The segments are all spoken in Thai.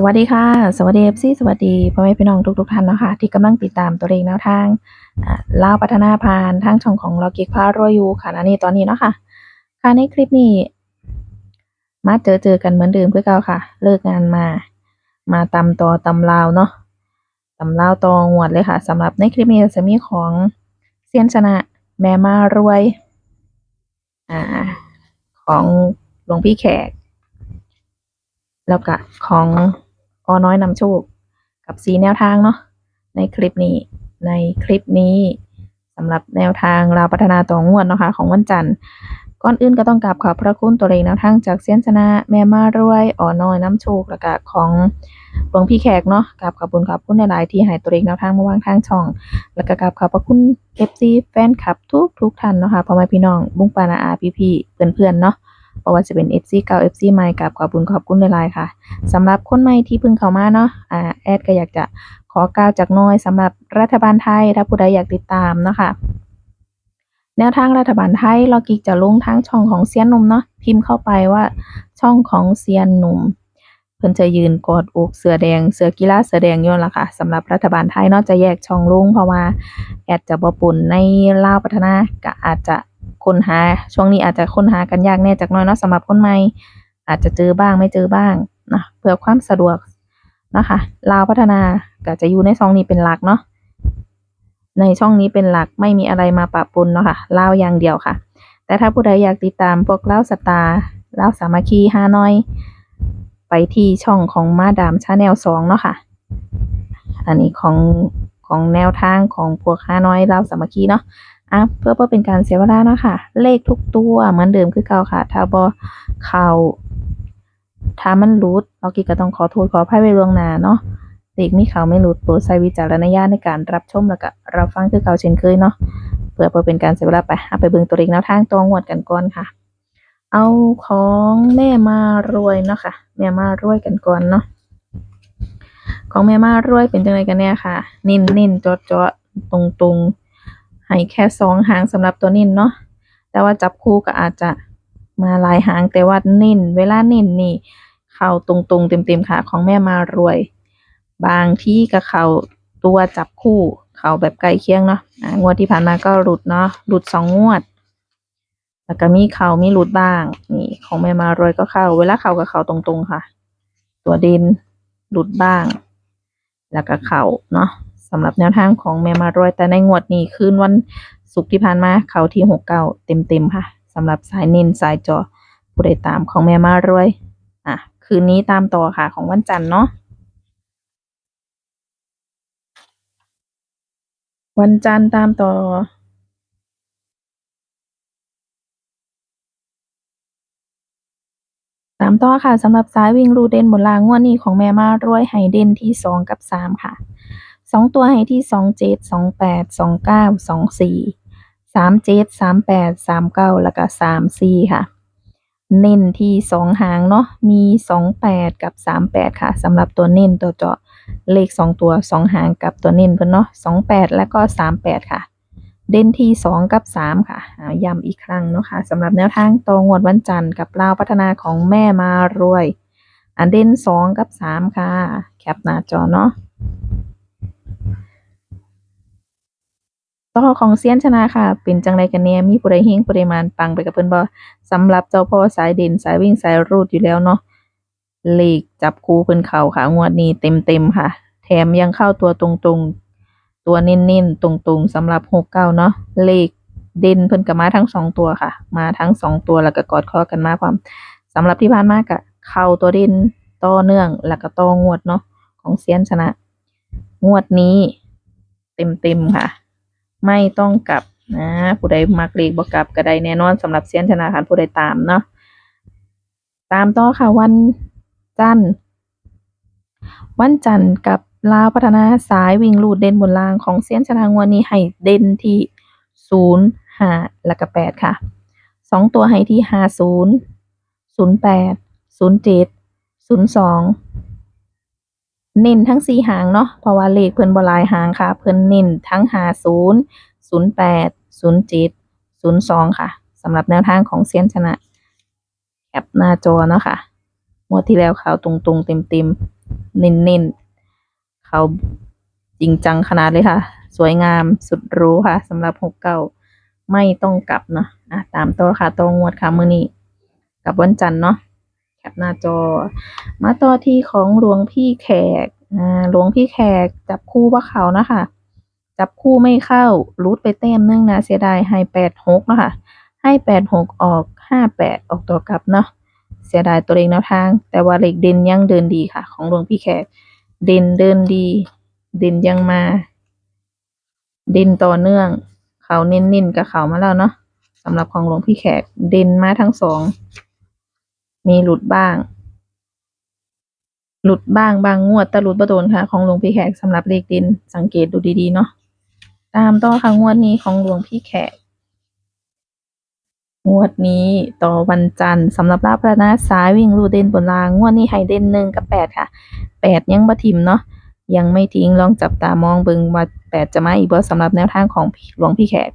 สวัสดีค่ะ สวัสดีเอฟซีสวัสดีพ่อแม่พี่น้องทุกๆท่านเนาะคะที่กำลังติดตามตัวเลขแนวทางอ่าพัฒนาพานทางช่องของลอกิกพารวยอยูค่ะอันนี้ตอนนี้เนาะค่ะค่ะในคลิปนี้ มาเจอเจอกันเหมือนเดิมคือเก่าค่ะ เลิกงานมา มาตำต่อตำลาวเนาะตำลาวตองหวดเลยค่ะสำหรับในคลิปนี้จะมีของเซียนชนะแม่มารวยอ่าของหลวงพี่แขก แล้วก็ของ อน้อยนำโชค กับสีแนวทางเนาะในคลิปนี้ ในคลิปนี้สำหรับแนวทางราพัฒนาต่องวดเนาะคะ ของวันจันทร์ก่อนอื่นก็ต้องกราบขอบพระคุณตัวเลขแนวทางจากเซียนชนะแม่มารวยอ่อน้อยน้ำโชคแล้วก็ของหลวงพี่แขกเนาะกราบขอบคุณขอบคุณในหลายที่ให้ตัวเลขแนวทางมาวางทางช่อง แล้วก็กราบขอบพระคุณ FC แฟนคลับทุกทุกท่านเนาะค่ะพ่อแม่พี่น้องบุ้งปานาอาพี่พี่เพื่อนๆเนาะเพราะ ว่าจะเป็น FC เก่า FC ใหม่กราบขอบคุณขอบคุณหลายๆค่ะสำหรับคนใหม่ที่เพิ่งเข้ามาเนาะอ่าแอดก็อยากจะขอกล่าวจากน้อยสำหรับรัฐบาลไทยถ้าผู้ใดอยากติดตามเนาะค่ะแนวทางรัฐบาลไทยเรากิกจะลงทางช่องของเซียนหนุ่มเนาะพิมพ์เข้าไปว่าช่องของเซียนหนุ่มเพิ่นจะยืนกอดอกเสือแดงเสือกีฬาเสือแดงยู่นั่นล่ะค่ะสำหรับรัฐบาลไทยนาะจะแยกช่องลุงเพราะว่าแอดจะบ่ปุ่นในลาวพัฒนาก็อาจจะ ค้นหาช่วงนี้อาจจะค้นหากันยากแน่จักน่อยเนาะสำหรับคนใหม่ อาจจะเจอบ้างไม่เจอบ้างนะเพื่อความสะดวกนะคะลาวพัฒนาก็จะอยู่ในช่องนี้เป็นหลักเนาะในช่องนี้เป็นหลักไม่มีอะไรมาปะปนเนาะค่ะลาวอย่างเดียวค่ะ แต่ถ้าผู้ใดอยากติดตามพวกเล่าสตาร์เล่าสามัคคีฮานอย ไปที่ช่องของมาดามชาแนลสองเนาะค่ะ อันนี้ของของแนวทางของพวกฮานอยเล่าสามัคคีเนาะ อะเพื่อเพื่อเป็นการเสียเวลาเนาะค่ะ เลขทุกตัวเหมือนเดิมคือเก่าค่ะ ถ้าบอเขาถ้ามันหลุดเรากิก็ต้องขอโทษขออภัยไว้ล่วงหน้าเนาะเด็กมีเขาไม่หลุดโปรดใช้วิจารณญาณในการรับชมแล้วก็รับฟังคือเก่าเช่นเคยเนาะเพื่อบ่อเป็นการเสียเวลาไปไปเบิ่งตัวเลขแนวทางตัวงวดกันก่อนค่ะ เอาของแม่มารวยเนาะค่ะแม่มารวยกันก่อนเนาะของแม่มารวยเป็นจังไดกันแน่ค่ะ นิ่นนิ่นจาะเจาะตรงตรงๆ ให้แค่สองหางสำหรับตัวนิ่นเนาะแต่ว่าจับคู่ก็อาจจะมาหลายหางแต่ว่านิ่นเวลานิ่นนี่ เข้าตรงๆ เต็มๆค่ะของแม่มารวย บางที่ก็เข้าตัวจับคู่ เข้าแบบใกล้เคียงเนาะงวดที่ผ่านมาก็หลุดเนาะหลุดสองงวดแล้วก็มีเข้ามีหลุดบ้าง นี่ของแม่มารวยก็เข้า เวลาเข้าก็เข้าตรงๆค่ะ ตัวเด่นหลุดบ้าง แล้วก็เข้าเนาะ สำหรับแนวทางของแม่มารวย แต่ในงวดนี้คืนวันศุกร์ที่ผ่านมาเขาที่หกเก้าเต็มๆค่ะสำหรับสายเน้นสายจอผู้ใดตามของแม่มารวย อะ คืนนี้ตามต่อค่ะของวันจันทร์เนาะวันจันทร์ตามต่อตามต่อค่ะสำหรับสายวิ่งรูเด่นบนรางงวดนี้ของแม่มารวยให้เด่นที่สองกับสามค่ะ สองตัวให้ที่สองเจ็ดสองแปดสองเก้าสองสี่สามเจ็ดสามแปดสามเก้าแล้วก็สามสี่ค่ะ เน้นที่สองหางเนาะมีสองแปดกับสามแปดค่ะสำหรับตัวเน้นตัวเจาะเลขสองตัวสองหางกับตัวเน้นเพิ่นเนาะสองแปดแล้วก็สามแปดค่ะ เด่นที่สองกับสามค่ะย้ำอีกครั้งเนาะค่ะสำหรับแนวทางตองวดวันจันทร์กับเลาพัฒนาของแม่มารวยอันเด่นสองกับสามค่ะ แคปหน้าจอเนาะ ต่อของเซียนชนะค่ะ เป็นจังไรกันเนี่ยมีผู้ใดเฮงผู้ใดมานปังไปกับเพิ่อนบ่สำหรับเจ้าพ่อสายเด่นสายวิ่งสายรูดอยู่แล้วเนาะเลขจับคู่เพิ่อนเขาค่ะ งวดนี้เต็มๆค่ะ แถมยังเข้าตัวตรงๆตัวเน้นๆตรงๆสำหรับ69เก้าเนาะเลขเด่นเพิ่นก็มาทั้งสองตัวค่ะ มาทั้งสองตัวแล้วก็กอดคอกันมาความสำหรับที่ผ่านมาก็เข้าตัวเด่นต่อเนื่องแล้วก็ต่องวดเนาะของเซียนชนะ งวดนี้ เต็มๆค่ะ ไม่ต้องกลับนะผู้ใดมักเลขบ่กลับก็ได้แน่นอนสำหรับเซียนธนาคารผู้ใดตามเนาะตามต่อค่ะวันจันทร์วันจันทร์กับลาวพัฒนาสายวิ่งลูดเด่นบนล่างของเซียนชนะงวดนี้ให้เด่นที่ศูนย์ห้าแล้วก็แปดค่ะสองตัวให้ที่ห้าศูนย์ศูนย์แปดศูนย์เจ็ดศูนย์สอง เน้นทั้งสี่หางเนาะเพราะว่าเลขเพิ่นบลายหางค่ะ เพิ่นเน้นทั้งหาศูนย์ศูนย์แปดศูนย์เจ็ดศูนย์สองค่ะสำหรับแนวทางของเซียนชนะแคปหน้าจอเนาะค่ะงวดที่แล้วเข่าวตรงๆเต็มเน้นๆเขาจริงจังขนาดเลยค่ะ สวยงามสุดรู้ค่ะสำหรับหกเก้าไม่ต้องกลับเนาะอะตามตัวค่ะตรงงวดค่ะมือนี้กับวันจันทร์เนาะ ปหน้าจอ มาต่อที่ของหลวงพี่แขกหลวงพี่แขกจับคู่ว่าเขานะคะจับคู่ไม่เข้ารูดไปเต็มนึงนะเสียดายให้แปดหกเนาะค่ะให้แปดหกออกห้าแปดออกตัวกลับเนาะเสียดายตัวเลขแนวทาง แต่ว่าเลขเด่นยังเดินดีค่ะ ของหลวงพี่แขก เด่นเดินดี เด่นยังมา เด่นต่อเนื่อง เขาเน้นๆกับเขามาแล้วเนาะสำหรับของหลวงพี่แขกเด่นมาทั้งสอง มีหลุดบ้าง หลุดบ้างบางงวดแต่หลุดบ่โดนค่ะ ของหลวงพี่แขกสำหรับเลขด่นสังเกตดูดีๆเนาะตามต่อค่ะงวดนี้ของหลวงพี่แขกงวดนี้ต่อวันจันทร์สำหรับลาพระนาสายวิ่งรูเด่นบนรางงวดนี้ให้เด่นหนึ่งกับแปดค่ะแปดยังบ่ทิมเนาะยังไม่ทิ้งลองจับตามองเบิงว่าแปดจะมาอีกบ่สำหรับแนวทางของหลวงพี่แขก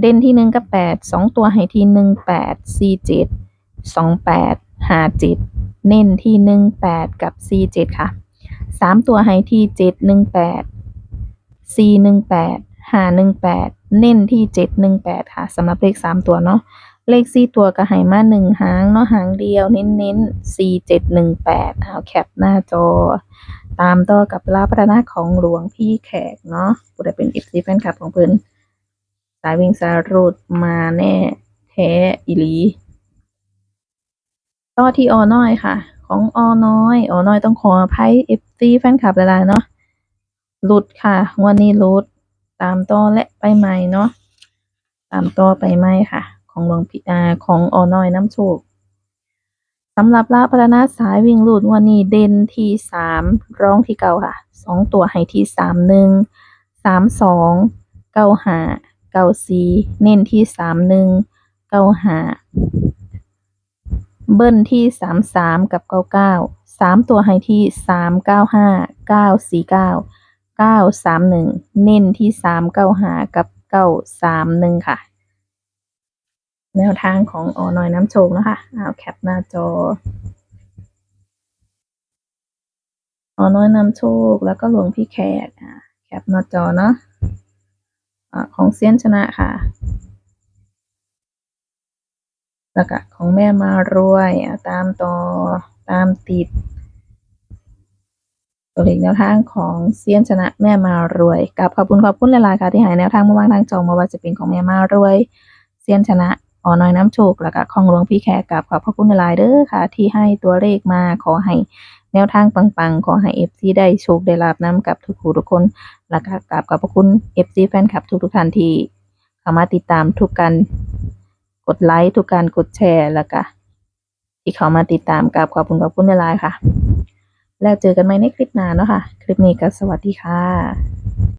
เด่นที่หนึ่งกับแปดสองตัวให้ที่หนึ่งแปดสี่เจ็ด สองแปดห้าเจ็ดเน้นที่หนึ่งแปดกับสี่เจ็ดค่ะสามตัวให้ที่เจ็ดหนึ่งแปดสี่หนึ่งแปดห้าหนึ่งแปดเน้นที่เจ็ดหนึ่งแปดค่ะสำหรับเลขสามตัวเนาะเลขสี่ตัวก็ให้มาหนึ่งหางเนาะหางเดียวเน้นเน้นสี่เจ็ดหนึ่งแปดเอาแคปหน้าจอ ตามต่อกับลาพระนาของหลวงพี่แขกเนาะผู้ใดเป็นเอฟซีแฟนคลับของเพิ่นสายวิ่งสายรูดมาแน่แท้อีหลี ต่อที่ออน้อยค่ะ ของออน้อยออน้อยต้องขออภัยเอฟซีแฟนคลับหลายๆเนาะหลุดค่ะวันนี้หลุดตามต่อและไปใหม่เนาะตามต่อไปใหม่ค่ะ ของหลวงพี่อาของออน้อยน้ำโชคสำหรับลาพัฒนาสายวิ่งหลุดวันนี้เด่นที่สามร้องที่เก้าค่ะสองตัวให้ที่สามหนึ่งสามสองเก้าหาเก้าสีเน้นที่สามหนึ่งเก้าหา เบิ้ลที่สามสามกับเก้าเก้าสามตัวให้ที่สามเก้าห้าเก้าสี่เก้าเก้าสามหนึ่งเน้นที่สามเก้าห้ากับเก้าสามหนึ่งค่ะ แนวทางของออน้อยน้ำโชคนะคะเอาแคปหน้าจอออน้อยน้ำโชคแล้วก็หลวงพี่แขกอะแคปหน้าจอเนาะของเซียนชนะค่ะ แล้วก็ของแม่มารวยอะตามต่อตามติด ตัวเลขแนวทางของเซียนชนะแม่มารวยกับขอบคุณขอบคุณหลายๆค่ะที่ใหายแนวทางมาวางทางจองมาว่าจะเป็นของแม่มารวยเซียนชนะอ่อน้อยน้ำโชคแล้วก็ของหลวงพี่แขกกับขอบพระคุณหลายเด้อค่ะ ที่ให้ตัวเลขมาขอให้แนวทางปังๆ ขอให้เอฟซีได้โชคได้ลาบน้ำกับทุกผู้ทุกคนแล้วก็กราบขอบพระคุณเอฟซีแฟนคลับทุกทุกๆท่านที่เข้ามาติดตามทุกการ กดไลค์ทุกการกดแชร์แล้วก็ที่เขามาติดตามกราบขอบคุณขอบคุณหลายค่ะ แล้วเจอกันใหม่ในคลิปหน้าเนาะค่ะ คลิปนี้ก็สวัสดีค่ะ